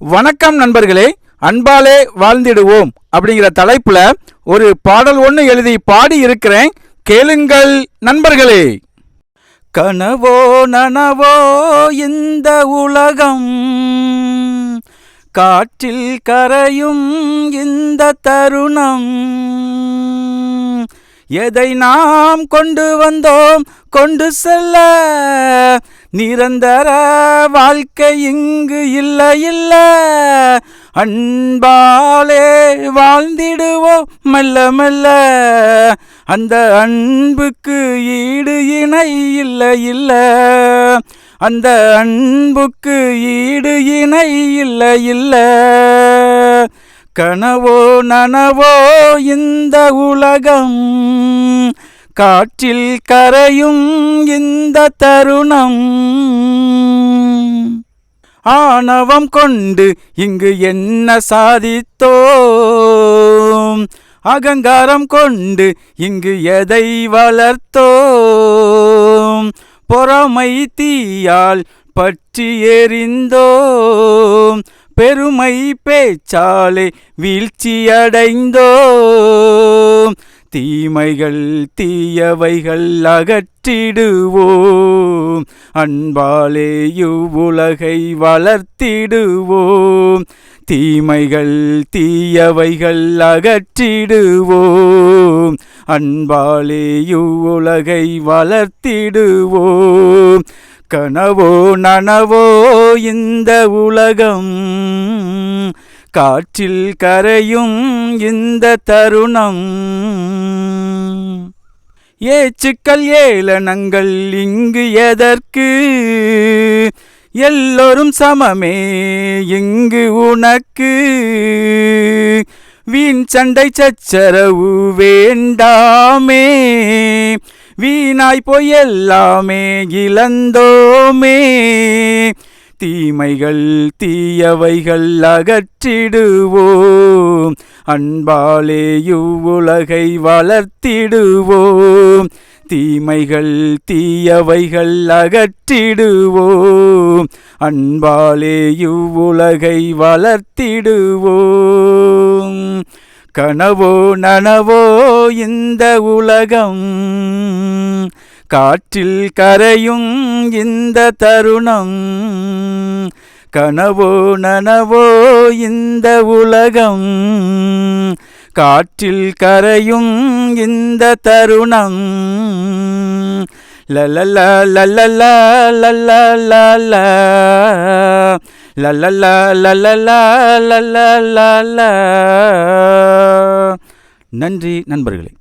வணக்கம் நண்பர்களே அன்பாலே வாழ்ந்திடுவோம் அப்படிங்கிற தலைப்புல ஒரு பாடல் ஒன்று எழுதி பாடி இருக்கிறேன். கேளுங்கள் நண்பர்களே. கனவோ நனவோ இந்த உலகம் காற்றில் கரையும் இந்த தருணம். எதை நாம் கொண்டு வந்தோம் கொண்டு செல்ல நிரந்தர வாழ்க்கை இங்கு இல்லை இல்ல. அன்பாலே வாழ்ந்திடுவோம் மெல்ல மெல்ல. அந்த அன்புக்கு ஈடு இணை இல்லை இல்ல. அந்த அன்புக்கு ஈடு இணை இல்லை இல்ல. கனவோ நனவோ இந்த உலகம். காற்றில் கரையும் இந்த தருணம். ஆணவம் கொண்டு இங்கு என்ன சாதித்தோம்? அகங்காரம் கொண்டு இங்கு எதை வளர்த்தோம்? பொறாமை தீயால் பற்றி எறிந்தோம் பெருமை பேச்சாலே வீழ்ச்சியடைந்தோம். தீமைகள் தீயவைகள் அகற்றிடுவோம். அன்பாலே இவ்வுலகை வளர்த்திடுவோம். தீமைகள் தீயவைகள் அகற்றிடுவோம். அன்பாலே இவ்வுலகை வளர்த்திடுவோம். கனவோ நனவோ இந்த உலகம் காற்றில் கரையும் இந்த தருணம். ஏச்சுக்கள் ஏளனங்கள் இங்கு எதற்கு? எல்லோரும் சமமே இங்கு உனக்கு. வீண் சண்டை சச்சரவு வேண்டாமே. வீணாய் போய் எல்லாமே இழந்தோமே. தீமைகள் தீயவைகள் அகற்றிடுவோம். அன்பாலே இவ்வுலகை வளர்த்திடுவோம். தீமைகள் தீயவைகள் அகற்றிடுவோம். அன்பாலே இவ்வுலகை வளர்த்திடுவோம். கனவோ நனவோ இந்த உலகம் காற்றில் கரையும் இந்த தருணம் கனவோ நனவோ இந்த உலகம் காற்றில் கரையும் இந்த தருணம் லலலா லலலா லலலா லலலா லலலா லலலா நன்றி நண்பர்களே